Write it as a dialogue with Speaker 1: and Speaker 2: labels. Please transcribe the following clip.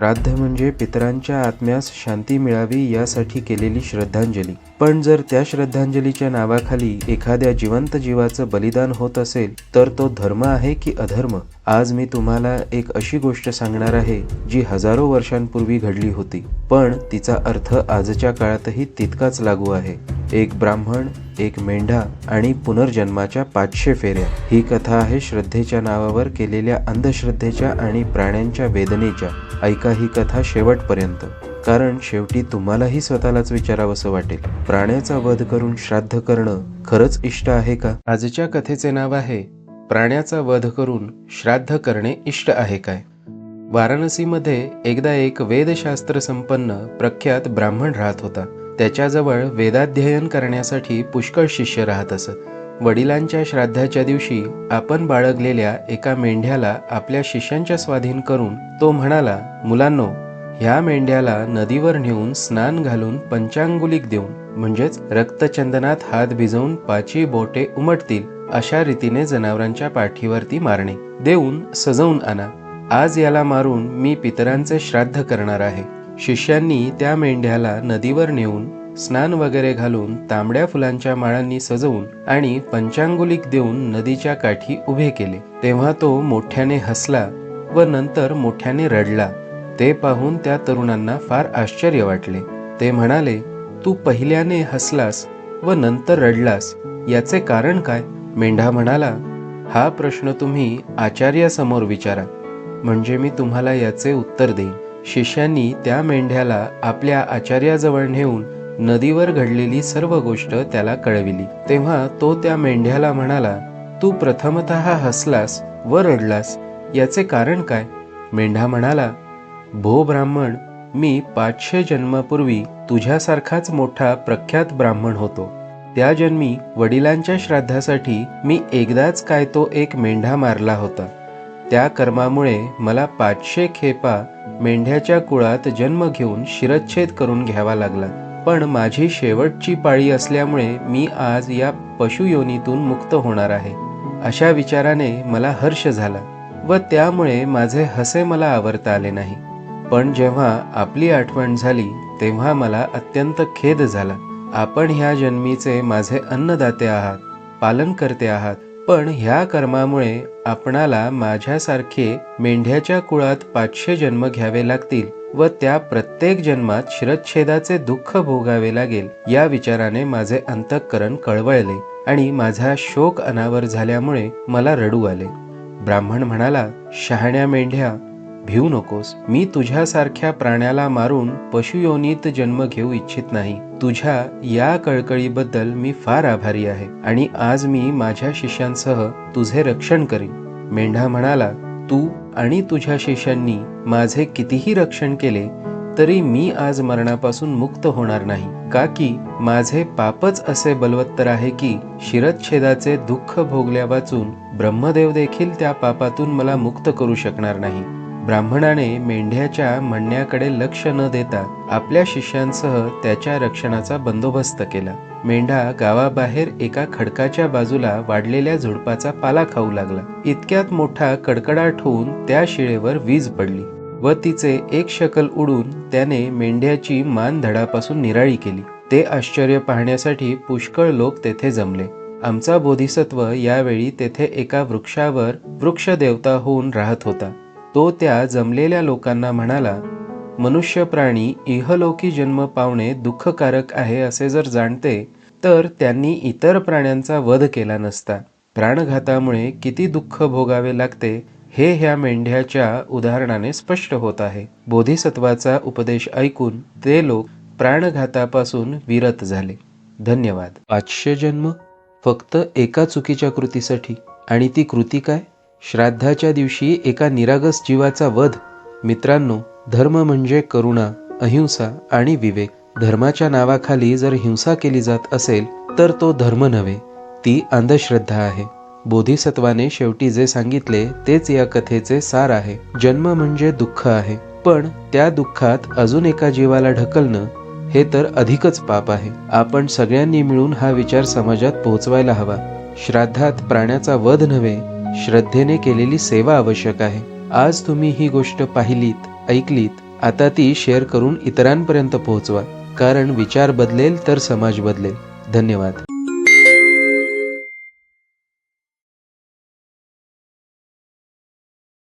Speaker 1: श्राद्ध म्हणजे पितरांच्या आत्म्यास शांती मिळावी यासाठी केलेली श्रद्धांजली. पण जर त्या श्रद्धांजलीच्या नावाखाली एखाद्या जिवंत जीवाचं बलिदान होत असेल तर तो धर्म आहे की अधर्म? आज मी तुम्हाला एक अशी गोष्ट सांगणार आहे जी हजारो वर्षांपूर्वी घडली होती. पण तिचा अर्थ आजच्या काळातही तितकाच लागू आहे. एक ब्राह्मण एक मेंढा आणि पुनर्जन्माच्या पाचशे फेऱ्या. ही कथा आहे श्रद्धेच्या नावावर केलेल्या अंधश्रद्धेच्या आणि प्राण्यांच्या वेदनेच्या. ऐका ही कथा शेवटपर्यंत. कारण शेवटी तुम्हालाही स्वतःलाच विचारावंसं वाटेल. प्राण्याचा वध करून श्राद्ध करणं खरंच इष्ट आहे का? आजच्या कथेचे नाव आहे प्राण्याचा वध करून श्राद्ध करणे इष्ट आहे काय? वाराणसीमध्ये एकदा एक वेदशास्त्र संपन्न प्रख्यात ब्राह्मण राहत होता. त्याच्याजवळ वेदाध्ययन करण्यासाठी पुष्कळ शिष्य राहत असत. वडिलांच्या श्राद्धाच्या दिवशी आपण बाळगलेल्या एका मेंढ्याला आपल्या शिष्यांच्या स्वाधीन करून तो म्हणाला मुलांनो ह्या मेंढ्याला नदीवर नेऊन स्नान घालून पंचांगुलिक देऊन म्हणजेच रक्तचंदनात हात भिजवून पाची बोटे उमटतील अशा रीतीने जनावरांच्या पाठीवरती मारणे. देऊन सजवून आणा. आज याला मारून मी पितरांचे श्राद्ध करणार आहे. शिष्यांनी त्या मेंढ्याला नदीवर नेऊन स्नान वगैरे घालून तांबड्या फुलांच्या माळांनी सजवून आणि पंचांगुलिक देऊन नदीच्या काठी उभे केले. तेव्हा तो मोठ्याने हसला व नंतर मोठ्याने रडला. ते पाहून त्या तरुणांना फार आश्चर्य वाटले. ते म्हणाले तू पहिल्याने हसलास व नंतर रडलास. याचे कारण काय? मेंढा म्हणाला हा प्रश्न तुम्ही आचार्यासमोर विचारा. म्हणजे मी तुम्हाला याचे उत्तर देईन. शिष्यांनी त्या मेंढ्याला आपल्या आचार्याजवळ नेऊन नदीवर घडलेली सर्व गोष्ट त्याला कळविली. तेव्हा तो त्या मेंढ्याला म्हणाला तू प्रथमत हसलास व रडलास याचे कारण काय? मेंढा म्हणाला भो ब्राह्मण मी पाचशे जन्मापूर्वी तुझ्यासारखाच मोठा प्रख्यात ब्राह्मण होतो. त्या जन्मी वडिलांच्या श्राद्धासाठी मी एकदाच काय तो एक मेंढा मारला होता. त्या कर्मामुळे मला पाचशे खेपा मेंढ्याच्या कुळात जन्म घेऊन शिरच्छेद करून घ्यावा लागला. पण माझी शेवटची पाळी असल्यामुळे मी आज या पशुयोनीतून मुक्त होणार आहे. अशा विचाराने मला हर्ष झाला व त्यामुळे माझे हसे मला आवरता आले नाही. पण जेव्हा आपली आठवण झाली तेव्हा मला अत्यंत खेद झाला. आपण ह्या जन्मीचे माझे अन्नदाते आहात पालन करते आहात पण ह्या कर्मामुळे आपणाला माझ्यासारखे मेंढ्याच्या कुळात पाचशे जन्म घ्यावे लागतील व त्या प्रत्येक जन्मात शिरच्छेदाचे दुःख भोगावे लागेल या विचाराने माझे अंतःकरण कळवळले आणि माझा शोक अनावर झाल्यामुळे मला रडू आले. ब्राह्मण म्हणाला शहाण्या मेंढ्या भिवू नकोस. मी तुझ्यासारख्या प्राण्याला मारून पशुयोनीत जन्म घेऊ इच्छित नाही. तुझ्या या कळकळीबद्दल मी फार आभारी आहे आणि आज मी माझ्या शिष्यांसह तुझे रक्षण करीन. मेंढा म्हणाला तू आणि तुझ्या शिष्यांनी माझे कितीही रक्षण केले तरी मी आज मरणापासून मुक्त होणार नाही. का की माझे पापच असे बलवत्तर आहे की शिरच्छेदाचे दुःख भोगल्या वाचून ब्रह्मदेव देखील त्या पापातून मला मुक्त करू शकणार नाही. ब्राह्मणाने मेंढ्याच्या म्हणण्याकडे लक्ष न देता आपल्या शिष्यांसह त्याच्या रक्षणाचा बंदोबस्त केला. मेंढा गावाबाहेर एका खडकाच्या बाजूला वाढलेल्या झुडपाचा पाला खाऊ लागला. इतक्यात मोठा कडकडाट होऊन त्या शिळेवर वीज पडली व तिचे एक शकल उडून त्याने मेंढ्याची मान धडापासून निराळी केली. ते आश्चर्य पाहण्यासाठी पुष्कळ लोक तेथे जमले. आमचा बोधिसत्व यावेळी तेथे एका वृक्षावर वृक्षदेवता होऊन राहत होता. तो त्या जमलेल्या लोकांना म्हणाला मनुष्य प्राणी इहलोकी जन्म पावणे दुःखकारक आहे असे जर जाणते तर त्यांनी इतर प्राण्यांचा वध केला नसता. प्राणघातामुळे किती दुःख भोगावे लागते हे ह्या मेंढ्याच्या उदाहरणाने स्पष्ट होत आहे. बोधिसत्वाचा उपदेश ऐकून ते लोक प्राणघातापासून विरत झाले. धन्यवाद. पाचशे जन्म फक्त एका चुकीच्या कृतीसाठी आणि ती कृती काय? श्राद्धाच्या दिवशी एका निरागस जीवाचा वध. मित्रांनो धर्म म्हणजे करुणा अहिंसा आणि विवेक. धर्माच्या नावाखाली जर हिंसा केली जात असेल तर तो धर्म नव्हे ती अंधश्रद्धा आहे. बोधिसत्वाने शेवटी जे सांगितले तेच या कथेचे सार आहे. जन्म म्हणजे दुःख आहे पण त्या दुःखात अजून एका जीवाला ढकलणं हे तर अधिकच पाप आहे. आपण सगळ्यांनी मिळून हा विचार समाजात पोहोचवायला हवा. श्राद्धात प्राण्याचा वध नव्हे श्रद्धेने केलेली सेवा आवश्यक आहे. आज तुम्ही ही गोष्ट पाहिलीत ऐकलीत आता ती शेअर करून इतरांपर्यंत पोहोचवा. कारण विचार बदलेल तर समाज बदलेल. धन्यवाद.